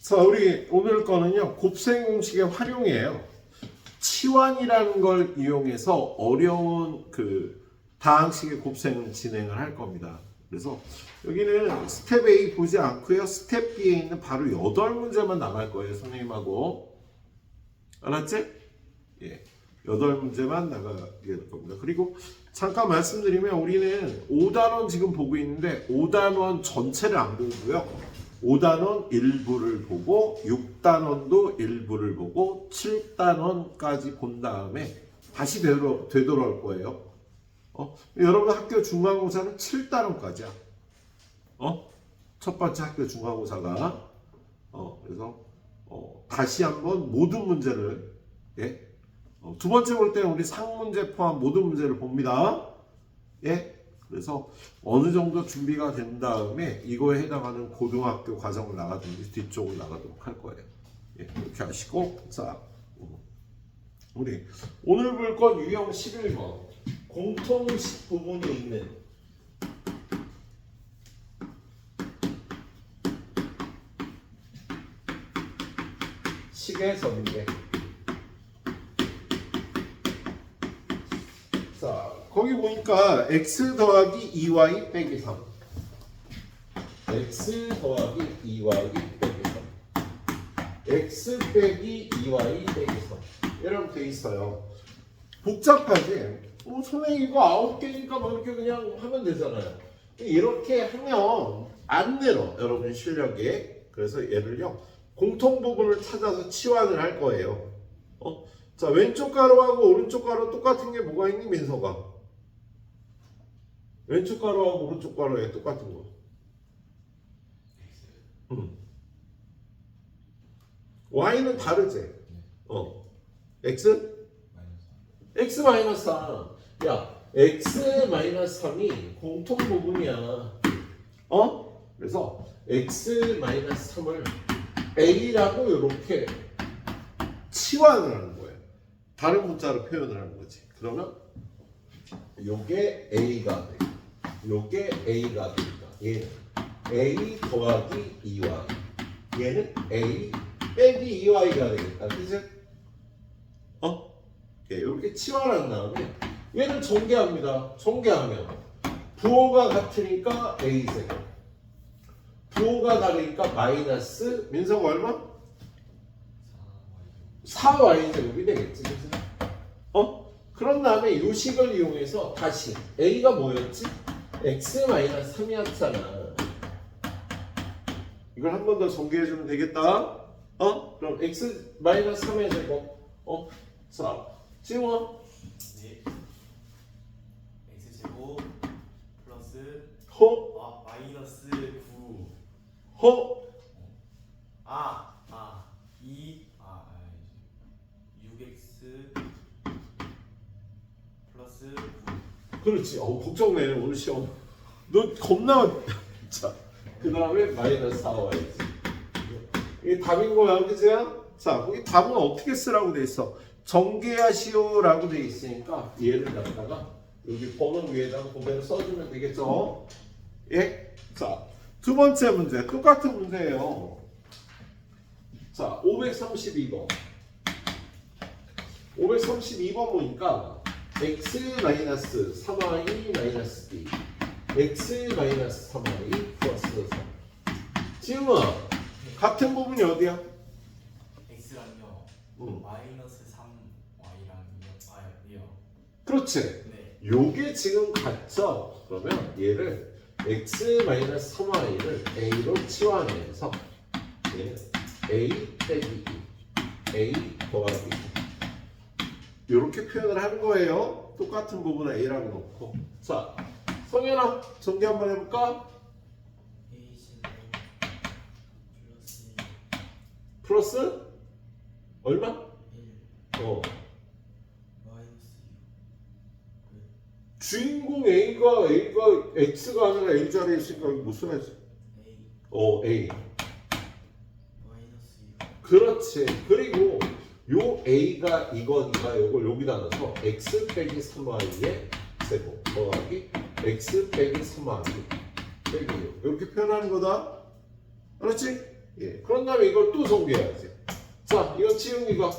자, 우리 오늘 거는요, 곱셈 공식의 활용이에요. 치환이라는 걸 이용해서 어려운 그 다항식의 곱셈을 진행을 할 겁니다. 그래서 여기는 스텝 A 보지 않고요. 스텝 B에 있는 바로 여덟 문제만 나갈 거예요, 선생님하고. 알았지? 예. 여덟 문제만 나가게 될 겁니다. 그리고 잠깐 말씀드리면 우리는 5단원 지금 보고 있는데 5단원 전체를 안 보고요. 5단원 일부를 보고 6단원도 일부를 보고 7단원까지 본 다음에 다시 되돌아, 되돌아올 거예요. 어? 여러분 학교 중간고사는 7단원까지야. 어? 첫 번째 학교 중간고사가 어, 그래서 어, 다시 한번 모든 문제를 예? 어, 두 번째 볼 때는 우리 상문제 포함 모든 문제를 봅니다. 예? 그래서 어느 정도 준비가 된 다음에 이거에 해당하는 고등학교 과정을 나가든지 뒤쪽을 나가도록 할 거예요. 예, 이렇게 하시고 자 음, 우리 오늘 볼 건 유형 11번. 공통식 부분이 있는. 식에서인데 자, 거기 보니까 x 더하기 2y 빼기 3. x 더하기 2y 빼기 3. x 빼기 2y 빼기 3. 이렇게 돼 있어요. 복잡하지? 어, 선생님 이거 9개니까 뭐 이렇게 그냥 하면 되잖아요. 이렇게 하면 안 늘어, 여러분 실력에. 그래서 얘를요, 공통 부분을 찾아서 치환을 할 거예요. 어? 자, 왼쪽 가로하고 오른쪽 가로 똑같은 게 뭐가 있니, 민서가? 왼쪽 가로하고 오른쪽 가로에 똑같은 거. 음. y는 다르지? 어. x? x 마이너스 3. 야, x 마이너스 3이 공통 부분이야. 어? 그래서 x 마이너스 3을 a라고 이렇게 치환을 하는 거예요. 다른 문자로 표현을 하는 거지. 그러면 요게 a가 돼. 요게 a가 되니까 얘는 a 더하기 2y. 얘는 a 빼기 2y가 되겠다. 그치? 어? 예, 이렇게 치환한 다음에 얘를 전개합니다. 전개하면 부호가 같으니까 a 제곱. 부호가 다르니까 마이너스 민서가 얼마? 4y 제곱이 되겠지, 그치? 어? 그런 다음에 이 식을 이용해서 다시 a가 뭐였지? X 3이었잖아. 이걸 한 번 더 전개해 주면 되겠다. 어? 그럼 x 3의 제곱. 어? 자, 지웅아. 네. x 제곱 플러스 허, 아 마이너스 9. 허. 아, 아, 2, 아, 6x 플러스 9. 그렇지. 어, 걱정되네, 오늘 시험. 너 겁나. 자, 그 다음에 마이너스 4y지. 이게 답인 거야, 그죠? 자, 거기 답은 어떻게 쓰라고 돼 있어? 전개하시오라고 돼 있으니까 얘를 갖다가 여기 번호 위에다가 그대로 써주면 되겠죠? 예? 자, 두 번째 문제. 똑같은 문제예요. 자, 532번. 532번 보니까 x 마이너스 3y 마이너스 b x 마이너스 3y 플러스 3 지금은 같은 부분이 어디야? x랑요. 음. 마이너스 3y랑요. 아요. 그렇지 네. 요게 지금 같죠? 그러면 얘를 x 마이너스 3y를 a로 치환해서 a 빼기 2 a 더하기 이렇게 표현을 하는 거예요 똑같은 부분을 a라고 놓고 자 성현아 전개 한번 해볼까? 플러스 얼마? 1 어 주인공 A가 A가 X가 아니라 A 자리에 있으니까 무슨? 6 a 어 A 마이너스 6 그렇지 그리고 요 A가 이거니까 요걸 여기다 넣어서 X 빼기 3Y의 제곱 더하기 X 빼기 3Y 빼기 6 이렇게 표현하는 거다 알았지? 예. 그런 다음에 이걸 또 정비해야지. 자, 이거 지웅이가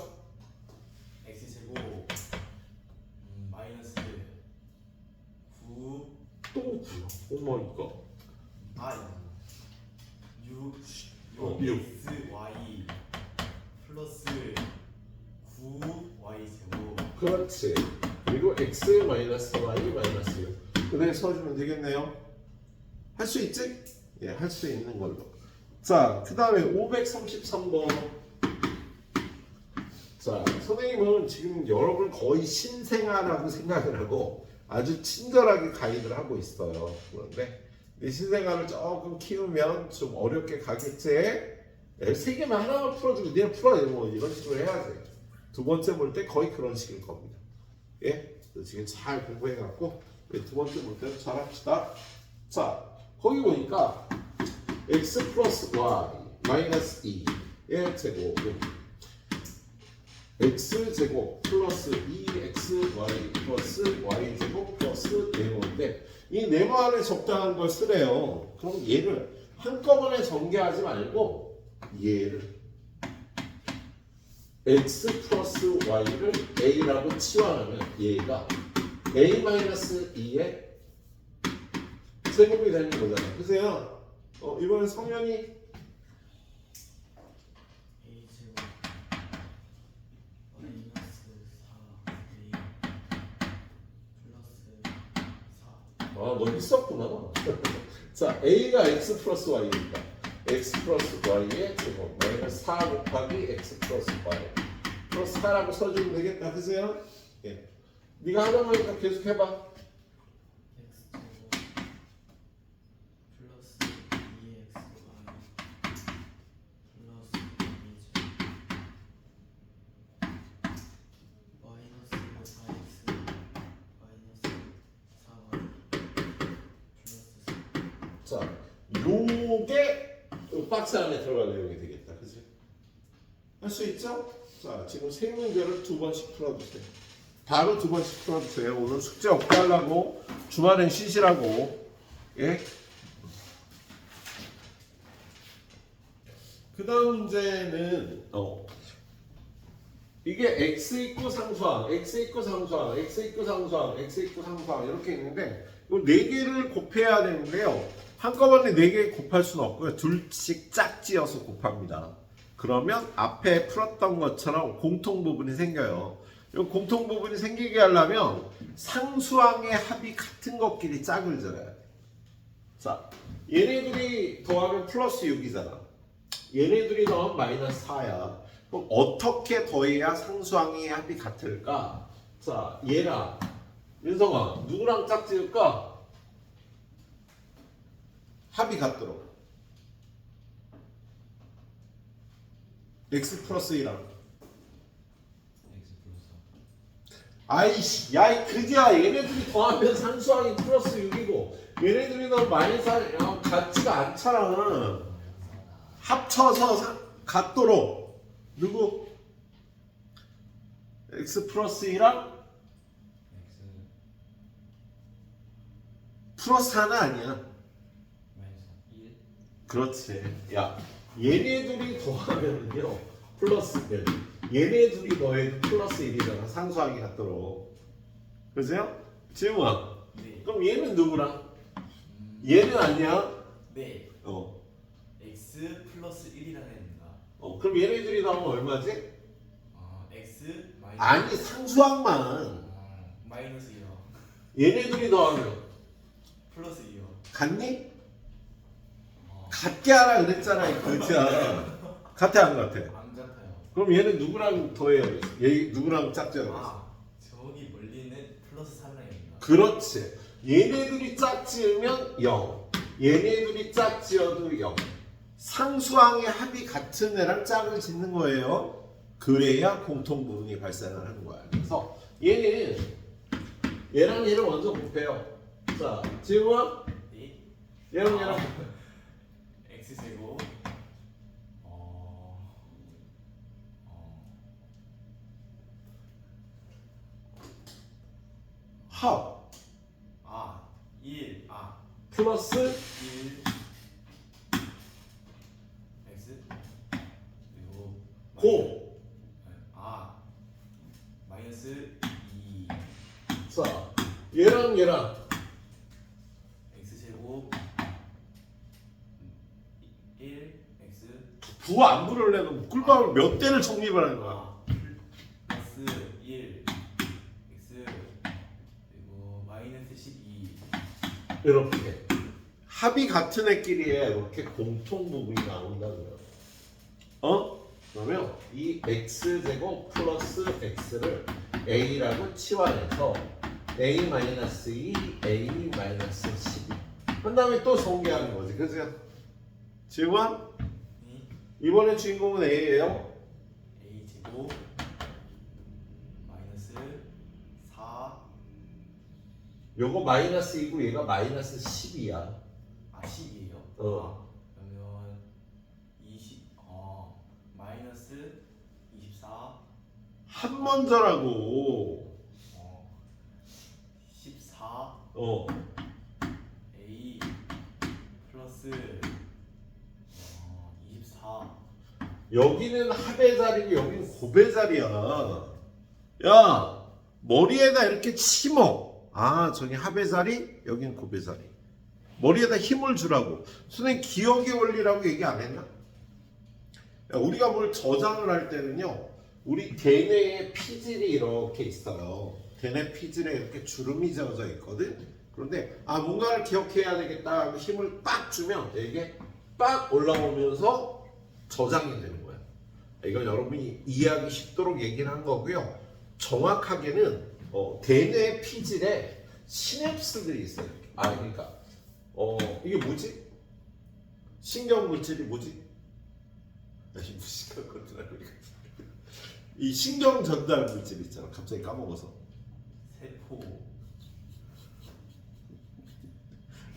x 제곱 음, 마이너스 9 또 9. 오마이갓. 아 6 어, 6 육. x y 플러스 9 y 제곱 그렇지. 그리고 x 마이너스 y 마이너스 6. 그대로 써주면 되겠네요. 할 수 있지? 예, 할 수 있는 걸로. 자, 그 다음에 533번. 자, 선생님은 지금 여러분 거의 신생아라고 생각을 하고 아주 친절하게 가이드를 하고 있어요. 그런데 이 신생아를 조금 키우면 좀 어렵게 가겠지? 예, 세 개만 하나만 풀어주고 니네 풀어 뭐 이런 식으로 해야지. 두 번째 볼 때 거의 그런 식일 겁니다. 예? 지금 잘 공부해갖고 두 번째 볼 때도 잘 합시다. 자, 거기 보니까 x 플러스 y 마이너스 2의 제곱은 x 제곱 플러스 2xy 플러스 y 제곱 플러스 네모인데 이 네모 안에 적당한 걸 쓰래요. 그럼 얘를 한꺼번에 전개하지 말고 얘를 x 플러스 y를 a라고 치환하면 얘가 a 마이너스 2의 제곱이 되는 거잖아요. 그세요? 어, 이번엔 성현이 a 제곱 마이너스 4 a 플러스 4 아, 너 있었구나. 자, a가 x 플러스 y니까 x 플러스 y의 제곱 마이너스 4 곱하기 x 플러스 y 플러스 4라고 써주면 되겠다. 그세요? 예. 네가 하다 보니까 계속 해봐. x 제곱 플러스 2xy 플러스 2제곱 마이너스 4x 마이너스 4y 플러스 4 자, 요게 요 박스 안에 들어갈 내용이 되겠다. 그지? 할 수 있죠? 자, 지금 세 문제를 두 번씩 풀어주세요. 바로 두 번씩 풀어주세요. 오늘 숙제 없게 하려고 주말엔 쉬시라고. 예? 그 다음 문제는 어 이게 x 있고 상수항, x 있고 상수항, x 있고 상수항, x 있고 상수항 이렇게 있는데 이 네 개를 곱해야 되는데요. 한꺼번에 네개 곱할 수는 없고요. 둘씩 짝지어서 곱합니다. 그러면 앞에 풀었던 것처럼 공통 부분이 생겨요. 이 공통 부분이 생기게 하려면 상수항의 합이 같은 것끼리 짝을 지어야 돼. 자, 얘네들이 더하면 플러스 6이잖아. 얘네들이 더하면 마이너스 4야. 그럼 어떻게 더해야 상수항의 합이 같을까? 자, 얘랑 민성아 누구랑 짝지을까? 합이 같도록. x 플러스 1이랑. x 플러스 아이씨, 야이 그지야. 얘네들이 더하면 상수항이 플러스 6이고 얘네들이 더하면 마이너스 4 야, 같지가 않잖아. 합쳐서 사- 같도록 누구? x 플러스 1이랑 x 플러스 하나 아니야. 마이너스 1 그렇지. 야, 얘네들이 더하면요 플러스 1. 얘네들이 더해도 플러스 1이잖아. 상수항이 같도록. 그죠? 지웅아, 네. 그럼 얘는 누구랑? 음, 얘는 아니야. 네. 어, x 플러스 1이라는 애입니다. 어, 그럼 얘네들이 더하면 얼마지? 어, x 마이너스 아니 상수항만. 어, 마이너스 2요. 얘네들이 더하면 플러스 2요. 같니? 어, 같게 하라 그랬잖아, 이 거지야. 같아 안 같아? 안 같아요. 그럼 얘는 누구랑 더해야 돼? 얘 누구랑 돼? 아, 저기 멀리는 플러스 3라인입니다. 그렇지. 얘네들이 짝지으면 0. 얘네들이 짝지어도 0. 상수항의 합이 같은 애랑 짝을 짓는 거예요. 그래야 공통 부분이 발생을 하는 거야. 그래서 얘는 얘랑 얘를 먼저 곱해요. 자, 지우아 네. 얘랑 얘랑 x 제곱 어, 어, 합 아, 1, 아, 플러스 1 x. 고. 아 마이너스 2 자, 얘랑 얘랑 x 제곱 1 x 부 안부를 내는 꿀밤을 몇 대를 정립을 하는 거야. 아 플러스 1 x 그리고 마이너스 12 이렇게 합이 같은 애끼리에 이렇게 공통 부분이 나온다고요. 어? 그러면 이 x 제곱 플러스 x를 a라고 치환해서 a 마이너스 2, a 마이너스 12. 한 다음에 또 전개하는 거지, 그죠? 지금은 이 이번에 주인공은 a예요. a 제곱 마이너스 4 요거 마이너스 2고 얘가 마이너스 10이야. 아 10이에요? 어. 그러면 20 어, 마이너스 24한 먼저라고. 어, 14 어. A 플러스 어, 24 여기는 합의 자리고 여기는 곱의 자리야. 야, 머리에다 이렇게 치먹. 아, 저기 합의 자리, 여기는 곱의 자리. 머리에다 힘을 주라고. 선생님, 기억의 원리라고 얘기 안 했나? 야, 우리가 뭘 저장을 할 때는요, 우리 대뇌에 피질이 이렇게 있어요. 대뇌 피질에 이렇게 주름이 지어져 있거든? 그런데, 아, 뭔가를 기억해야 되겠다 하고 힘을 빡 주면 이게 빡 올라오면서 저장이 거야. 이건 여러분이 이해하기 쉽도록 얘기를 한 거고요. 정확하게는 어, 대뇌 피질에 시냅스들이 있어요. 아 그러니까 어 이게 뭐지? 신경 물질이 뭐지? 아니 무식한 것들 알고 이 신경 전달 물질 있잖아. 갑자기 까먹어서. 세포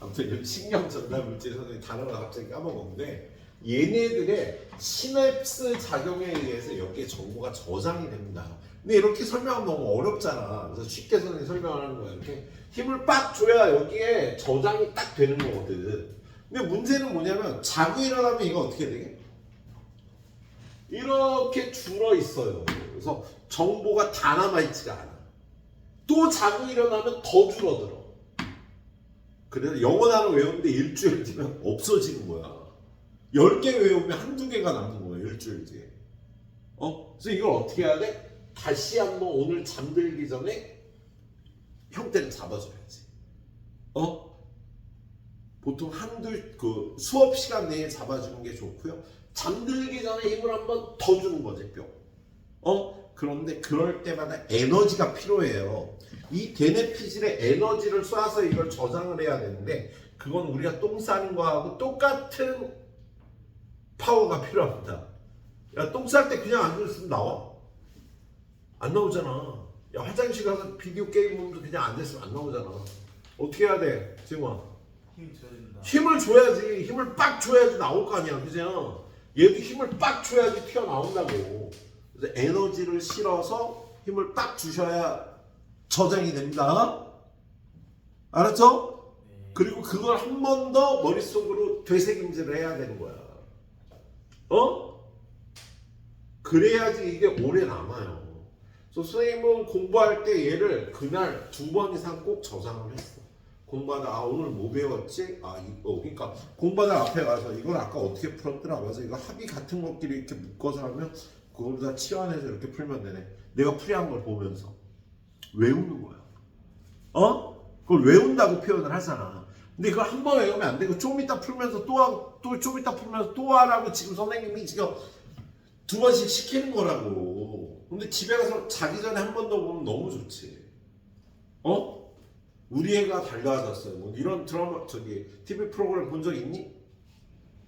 아무튼 신경 전달 물질 선생님 단어가 갑자기 까먹었는데 얘네들의 시냅스 작용에 의해서 여기에 정보가 저장이 됩니다. 근데 이렇게 설명하면 너무 어렵잖아. 그래서 쉽게 선생님 설명하는 거야. 이렇게 힘을 빡 줘야 여기에 저장이 딱 되는 거거든. 근데 문제는 뭐냐면 자고 일어나면 이거 어떻게 되게? 이렇게 줄어 있어요. 그래서 정보가 다 남아있지가 않아. 또 자고 일어나면 더 줄어들어. 그래서 영어 단어 외우는데 일주일 뒤면 없어지는 거야. 10개 외우면 한두 개가 남는 거야, 일주일 뒤에. 어? 그래서 이걸 어떻게 해야 돼? 다시 한번 오늘 잠들기 전에 형태를 잡아줘야지. 어? 보통 한두, 그 수업 시간 내에 잡아주는 게 좋고요. 잠들기 전에 힘을 한번 더 주는 거지, 뿅. 어? 그런데 그럴 때마다 에너지가 필요해요. 이 대뇌피질에 에너지를 쏴서 이걸 저장을 해야 되는데 그건 우리가 똥 싸는 거하고 똑같은 파워가 필요합니다. 야, 똥 쌀 때 그냥 앉아 있으면 나와? 안 나오잖아. 야, 화장실 가서 비디오 게임 보면서 그냥 앉아 있으면 안 나오잖아. 어떻게 해야 돼, 지금아? 힘 줘야 된다 힘을 줘야지. 힘을 빡 줘야지 나올 거 아니야. 그죠? 얘도 힘을 빡 줘야지 튀어나온다고. 그래서 에너지를 실어서 힘을 빡 주셔야 저장이 됩니다. 알았죠? 네. 그리고 그걸 한 번 더 머릿속으로 되새김질을 해야 되는 거야. 어? 그래야지 이게 오래 남아요. 그래서 선생님은 공부할 때 얘를 그날 두 번 이상 꼭 저장을 했어. 공부하다 아 오늘 뭐 배웠지? 아 이거 그러니까 공부하다 앞에 가서 이걸 아까 어떻게 풀었더라 그래서 이거 합이 같은 것끼리 이렇게 묶어서 하면 그걸 다 치환해서 이렇게 풀면 되네. 내가 풀이한 걸 보면서 외우는 거야. 어? 그걸 외운다고 표현을 하잖아. 근데 그걸 한번 외우면 안 되고 좀 이따 풀면서 또 하고 또 좀 이따 풀면서 또 하라고 지금 선생님이 지금 두 번씩 시키는 거라고. 근데 집에 가서 자기 전에 한 번 더 보면 너무 좋지. 어? 우리 애가 달라졌어요. 뭐 이런 드라마 저기 TV 프로그램 본 적 있니?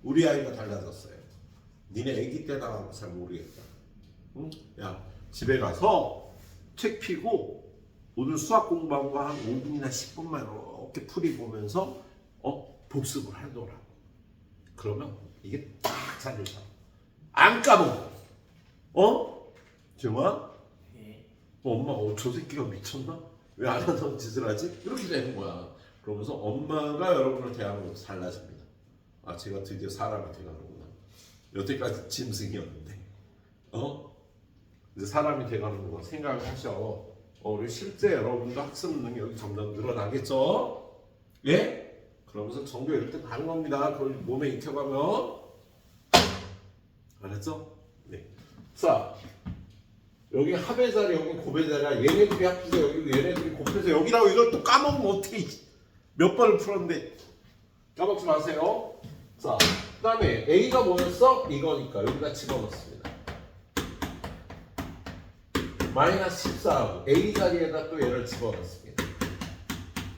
우리 아이가 달라졌어요. 니네 애기 때다가 잘 모르겠다. 응? 야 집에 가서 책 피고 오늘 수학 공부한 거 한 5분이나 10분만 이렇게 풀이 보면서 어 복습을 하더라고. 그러면 이게 딱 잘리죠. 안 까먹어. 어? 정말? 네. 어, 엄마, 어, 저 새끼가 미쳤나? 왜 안 하던 짓을 하지? 이렇게 되는 거야. 그러면서 엄마가 여러분을 대하는 것도 달라집니다. 아, 제가 드디어 사람이 돼가는구나. 여태까지 짐승이었는데. 어? 이제 사람이 돼가는 거 생각을 하셔. 어, 우리 실제 여러분도 학습 능력이 점점 늘어나겠죠? 예? 그러면서 전교 1등 가는 겁니다. 그걸 몸에 익혀가면. 알았죠? 네. 자, 여기 합의 자리, 여기 고배 자리야. 얘네들이 합해서 여기 얘네들이 곱해서 여기라고 이걸 또 까먹으면 어떻게 몇 번을 풀었는데 까먹지 마세요. 자, 그 다음에 A가 뭐였어? 이거니까 여기다 집어넣습니다. 마이너스 14하고 A 자리에다 또 얘를 집어넣습니다.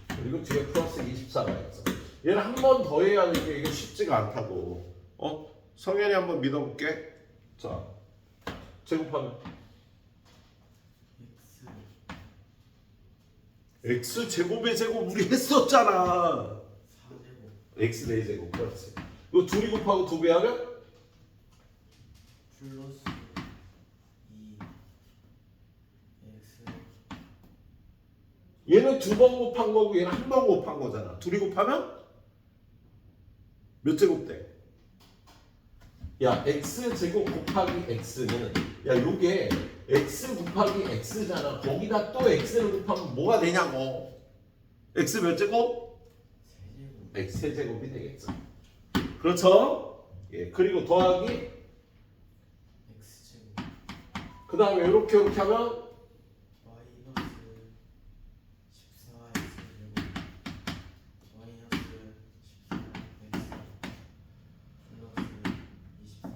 그리고 뒤에 플러스 24가 있어. 얘를 한 번 더 해야 하니까 이게 쉽지가 않다고. 어? 성현이 한번 믿어볼게. 자, 제곱하면 X 제곱의 제곱 우리 했었잖아. 4제곱 x 4 제곱 그렇지. 이거 둘이 곱하고 두 배 하면 플러스 2 X 얘는 두 번 곱한 거고 얘는 한 번 곱한 거잖아. 둘이 곱하면 몇 제곱 돼? 야 x 제곱 곱하기 x는 야 요게 x 곱하기 x잖아. 거기다 또 x를 곱하면 뭐가 되냐고. x 몇 제곱? 3제곱 x 세 제곱이 되겠죠. 그렇죠? 예 그리고 더하기 X제곱 그 다음에 이렇게 이렇게 하면 마이너스 14X제곱 마이너스 14X 플러스 24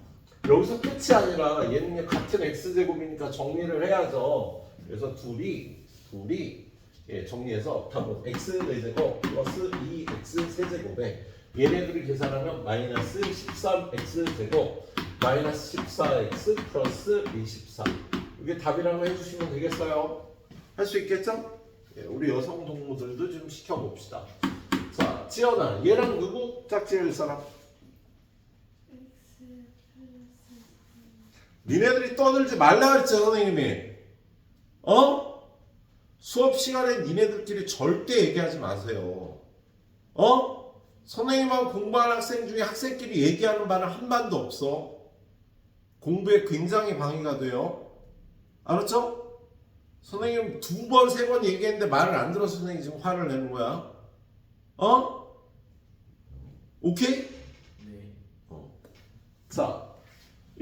여기서 끝이 아니라 얘는 같은 x 제곱이니까 정리를 해야죠. 그래서 둘이 둘이 예, 정리해서 답은 x 4제곱 플러스 2x 세제곱에 얘네들이 계산하면 마이너스 13x 제곱 마이너스 14x 플러스 24 이게 답이라고 해주시면 되겠어요. 할 수 있겠죠? 예, 우리 여성 동무들도 좀 시켜봅시다. 자, 지연아, 얘랑 누구 짝지을 사람? 니네들이 떠들지 말라 그랬죠 선생님이 어? 수업 시간에 니네들끼리 절대 얘기하지 마세요 어? 선생님하고 공부하는 학생 중에 학생끼리 얘기하는 바는 한 반도 없어 공부에 굉장히 방해가 돼요 알았죠? 선생님 두 번, 세 번 얘기했는데 말을 안 들어서 선생님이 지금 화를 내는 거야 어? 오케이? 네 자,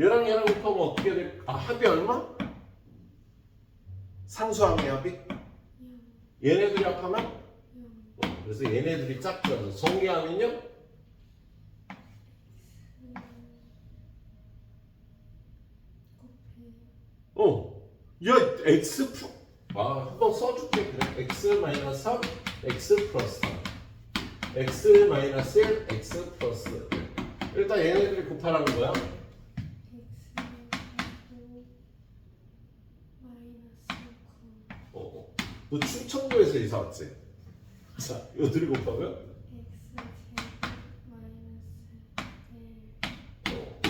얘랑 얘랑 곱하면 어떻게 될? 아 합이 얼마? 상수항의 합이? 얘네들이 합하면? 어, 그래서 얘네들이 짝져서 정리하면요? 어, 야 x 플, 아 한번 써줄게 그래. x 마이너스 3, x 플러스 3, x 마이너스 1, x 플러스 1. 일단 얘네들이 곱하라는 거야. 어, 어. 너 충청도에서 이사 왔지? 자, 이거 들이 곱하면? 어.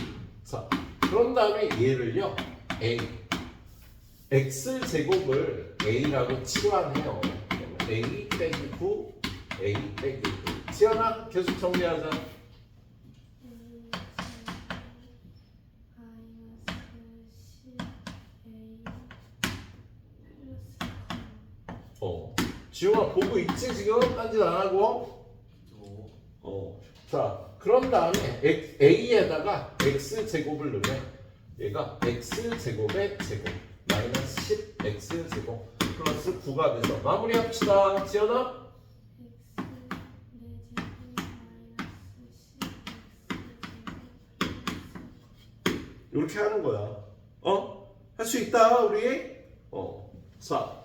자, 그런 다음에 얘를요, a. x 제곱을 a라고 치환해요. a 빼기 9, a 빼기 9. 지연아, 계속 정리하자. 보고 있지, 지금? 딴짓 안 하고? 또 어. 자, 그런 다음에 a에다가 x 제곱을 넣으면 얘가 x 제곱의 제곱 마이너스 10 x 제곱 플러스 9가 돼서 마무리 합시다. 지연아. 이렇게 하는 거야. 어? 할 수 있다, 우리. 어. 자,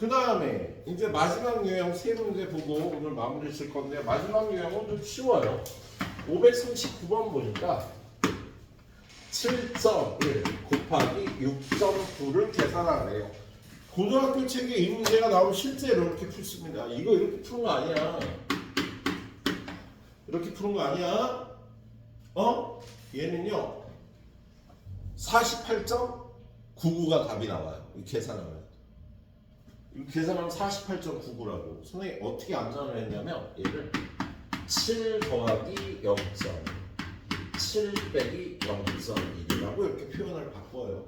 그 다음에 이제 마지막 유형 세 문제 보고 오늘 마무리 칠 건데 마지막 유형은 좀 쉬워요. 539번 보니까 7.1 곱하기 6.9를 계산하래요. 고등학교 책에 이 문제가 나오면 실제로 이렇게 풀습니다. 이거 이렇게 푸는 거 아니야. 이렇게 푸는 거 아니야. 어? 얘는요. 48.99가 답이 나와요. 이 계산하면. 이 계산하면 48.99라고. 선생님 어떻게 암산을 했냐면 얘를 7 더하기 0.7 빼기 0.1이라고 이렇게 표현을 바꿔요.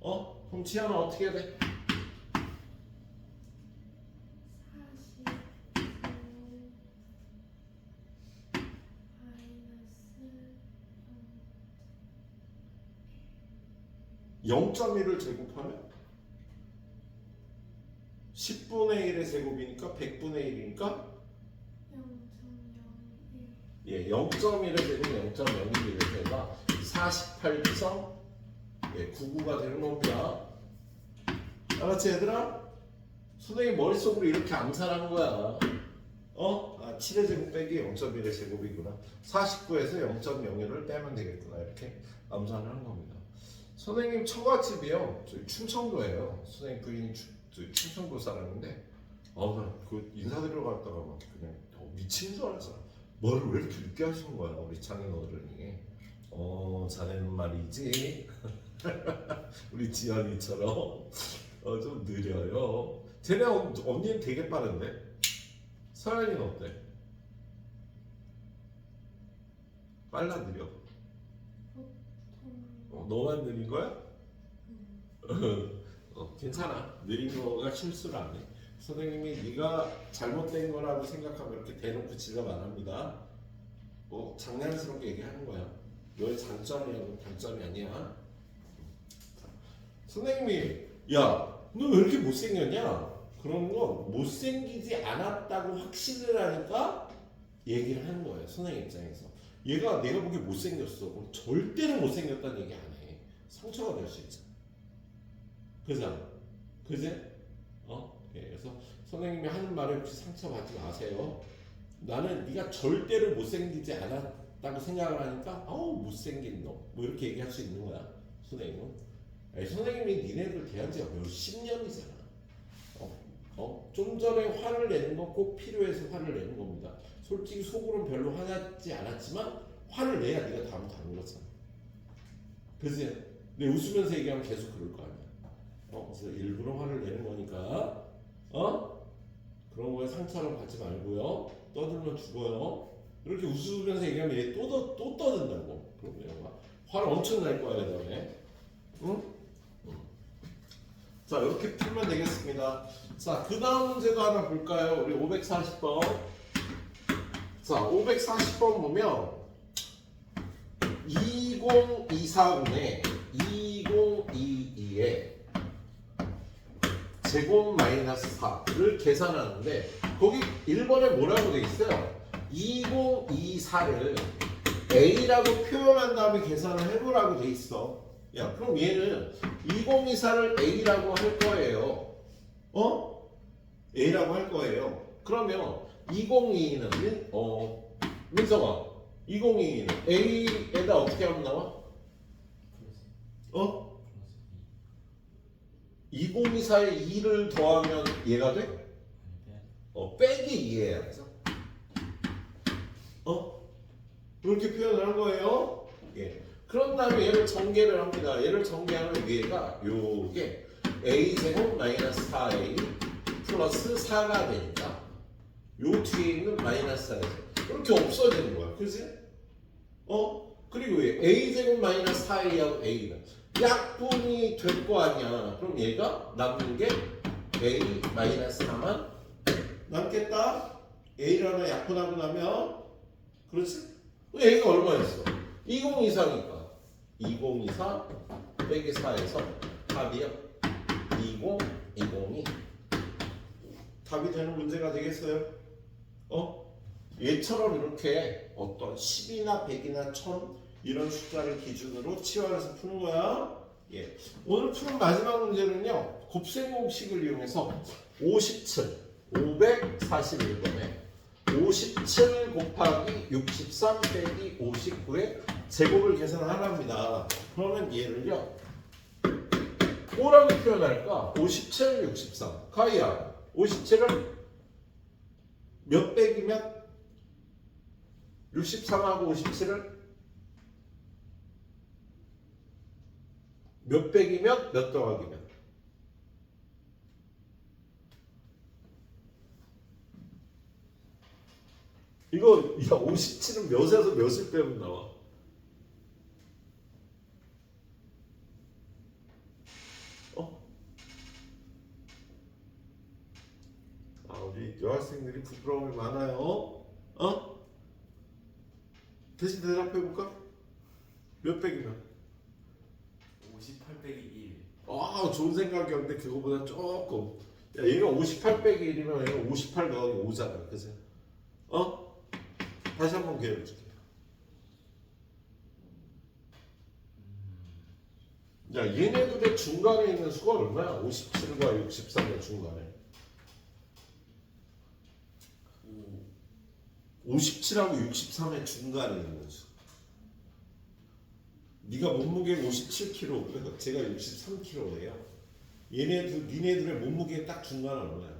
어? 그럼 지현은 어떻게 돼? 0.1을 제곱하면 10분의 1의 제곱이니까 100분의 1이니까 예, 0.1의 제곱 0.01의 제곱가 48점 예, 99가 되는 겁니다. 알았지 얘들아? 선생님 머릿속으로 이렇게 암산한 거야. 어? 아, 7의 제곱 빼기 0.1의 제곱이구나. 49에서 0.01을 빼면 되겠구나. 이렇게 암산을 한 겁니다. 선생님 처갓집이요. 저희 충청도예요. 선생님 부인이 충청도 사람인데 어, 나그 인사드리러 갔다가 막 그냥 어, 미친 줄 알았어. 뭐를 왜 이렇게 늦게 하시는 거야, 우리 장인 어른이. 어, 자네는 말이지. 우리 지연이처럼 어, 좀 느려요. 쟤네 언, 언니는 되게 빠른데? 서연이는 어때? 빨라 느려? 어, 너만 느린 거야? 어, 괜찮아. 느린 거가 실수를 안 해. 선생님이 네가 잘못된 거라고 생각하면 이렇게 대놓고 지적 안 합니다. 뭐 장난스럽게 얘기하는 거야. 너의 장점이야, 단점이 아니야. 자, 선생님이 야, 너 왜 이렇게 못생겼냐? 그런 건 못생기지 않았다고 확신을 하니까 얘기를 하는 거예요. 선생님 입장에서. 얘가 내가 보기에 못생겼어. 그럼 절대로 못생겼다는 얘기 안 해. 상처가 될 수 있잖아. 그잖아. 그지? 어? 예, 그래서 선생님이 하는 말에 혹시 상처받지 마세요. 나는 네가 절대로 못생기지 않았다고 생각을 하니까 어우 못생긴 놈. 뭐 이렇게 얘기할 수 있는 거야. 선생님은. 아니, 선생님이 니네들 대한 지가 몇십 년이잖아. 어? 어? 좀 전에 화를 내는 건 꼭 필요해서 화를 내는 겁니다. 솔직히 속으로는 별로 화나지 않았지만 화를 내야 네가 다음 다는 거잖아. 그지? 내 웃으면서 얘기하면 계속 그럴 거 아니야. 어? 그래서 일부러 화를 내는 거니까 어? 그런 거에 상처를 받지 말고요. 떠들면 죽어요. 이렇게 웃으면서 얘기하면 얘 또또 떠든다고. 그럼 내가 화를 엄청 낼 거야 그다음에. 응? 응. 자 이렇게 풀면 되겠습니다. 자 그 다음 문제도 하나 볼까요? 우리 540번. 자 540번 보면 2024분에 2022에 제곱 마이너스 4를 계산하는데 거기 1번에 뭐라고 돼 있어요? 2024를 A라고 표현한 다음에 계산을 해보라고 돼 있어. 야, 그럼 얘는 2024를 A라고 할 거예요. 어? A라고 할 거예요. 그러면 2022는 어 민서가 2022는 A에다 어떻게 하면 나와? 플러스 어? 플러스 2024에 2를 더하면 얘가 돼? 2 아니 빼야 어, 빼기 2예요. 그래서 어? 이렇게 표현을 한 거예요. 예. 그런 다음에 얘를 전개를 합니다. 얘를 전개하면 위에가 요게 a 제곱 마이너스 4a 플러스 4가 되니까 요 뒤에 있는 마이너스 4가 이렇게 없어지는 거야. 그지? 어? 그리고 얘 a 제곱 마이너스 4a하고 a가 약분이 될 거 아니야. 그럼 얘가 남는 게 a 마이너스 4만 남겠다. a를 하나 약분하고 나면 그렇지? a가 얼마였어? 2024니까 2024 빼기 4에서 답이요 2020이 답이 되는 문제가 되겠어요? 어? 얘처럼 이렇게 어떤 10이나 100이나 1000 이런 숫자를 기준으로 치환해서 푸는 거야. 예. 오늘 푸는 마지막 문제는요. 곱셈 공식을 이용해서 57, 541번에 57 곱하기 63 빼기 59의 제곱을 계산하랍니다. 그러면 얘를요. 뭐라고 표현할까? 57, 63. 가이야. 57을 몇 빼기면 63하고 57을 몇 백이면 몇 더하기면 이거 야 57은 몇에서 몇을 빼면 나와? 어? 아 우리 여학생들이 부끄러움이 많아요. 어? 어? 대신 대답해 볼까? 몇 백이면? 58 빼기 1 아 좋은 생각이었는데 그거보다 조금 야 얘가 58 빼기 1이면 얘가 58 더하기 5잖아 그지? 어? 다시 한번 기회를 줄게 야 얘네들의 중간에 있는 수가 얼마야? 57과 63의 중간에 57하고 63의 중간에 있는 수 네가 몸무게 57kg 그래서 제가 63kg예요 얘네들 니네들의 몸무게 딱 중간 얼마야?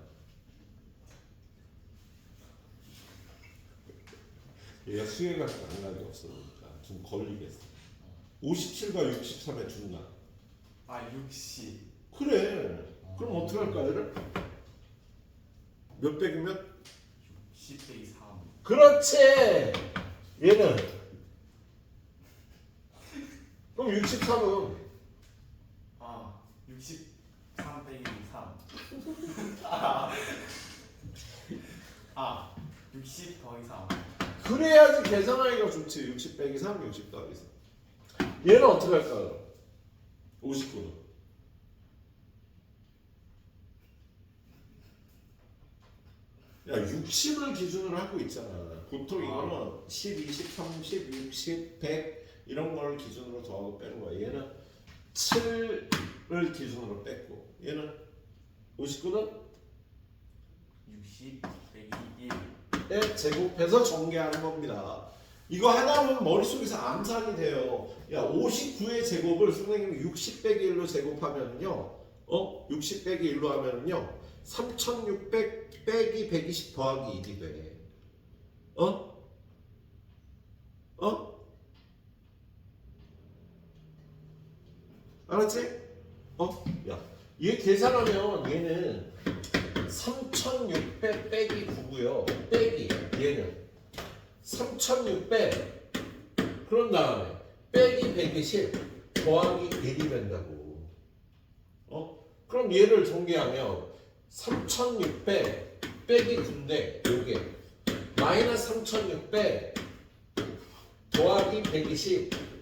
얘가 수혜가 감각이 없으니까 좀 걸리겠어 57과 63의 중간 아 60. 그래 그럼 어떻게 할까 얘를? 몇 백이면? 10 빼기 3. 그렇지 얘는 그럼 63은? 아 63 빼기 3. 아, 아 60 더하기 3. 그래야지 계산하기가 좋지. 60 빼기 3 60 더하기 3 얘는 어떻게 할까 59는 야 60을 기준으로 하고 있잖아. 보통 이거는 10, 20, 30, 60, 100 이런 걸 기준으로 더하고 빼는 거야 얘는 7을 기준으로 뺐고 얘는 59는 60 빼기 1. 에 제곱해서 전개하는 겁니다. 이거 하나면 머릿속에서 암산이 돼요. 야, 59의 제곱을 선생님이 60 빼기 1로 제곱하면요. 어? 60 빼기 1로 하면요. 3600 빼기 120 더하기 1이 돼. 어? 어? 알았지? 어? 야, 얘 계산하면 얘는 3600 빼기 9고요. 빼기 얘는 3600 그런 다음에 빼기 120 더하기 1이 된다고. 어? 그럼 얘를 전개하면 3600 빼기 9인데 요게 마이너스 3600 더하기 120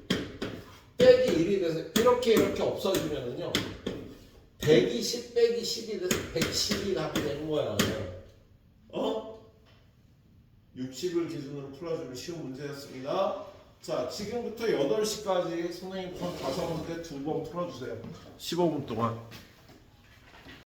빼기 1이 돼서 이렇게 이렇게 없어지면은요 120 빼기 10이 돼서 110이 답이 되는 거야. 어? 60을 기준으로 풀어주는 쉬운 문제였습니다. 자, 지금부터 8시까지 선생님 편 다섯 문제 두 번 풀어주세요. 15분 동안.